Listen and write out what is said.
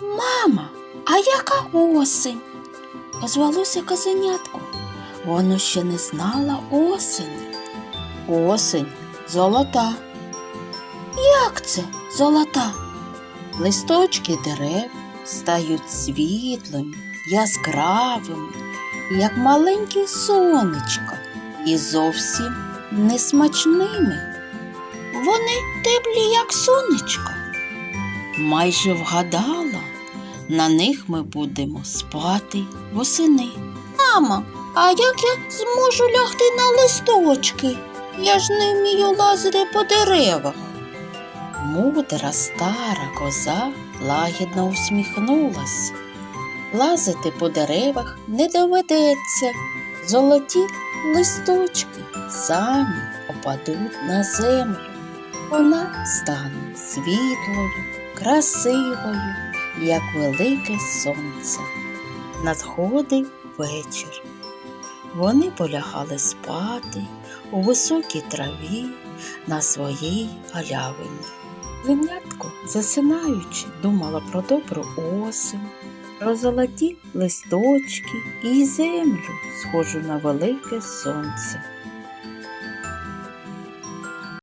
Мама, а яка осень? Озвалося козенятко. Воно ще не знала осені. Осень золота. Як це золота? Листочки дерев стають світлими, яскравими, як маленьке сонечко, і зовсім несмачними. Вони теплі, як сонечко. Майже вгадала, на них ми будемо спати восени. Мама, а як я зможу лягти на листочки? Я ж не вмію лазити по деревах. Мудра стара коза лагідно усміхнулась. Лазити по деревах не доведеться. Золоті листочки самі опадуть на землю. Вона стане світлою, красивою, як велике сонце. Надходив вечір. Вони полягали спати у високій траві на своїй галявині. Зенятко, засинаючи, думала про добру осень, про золоті листочки і землю, схожу на велике сонце.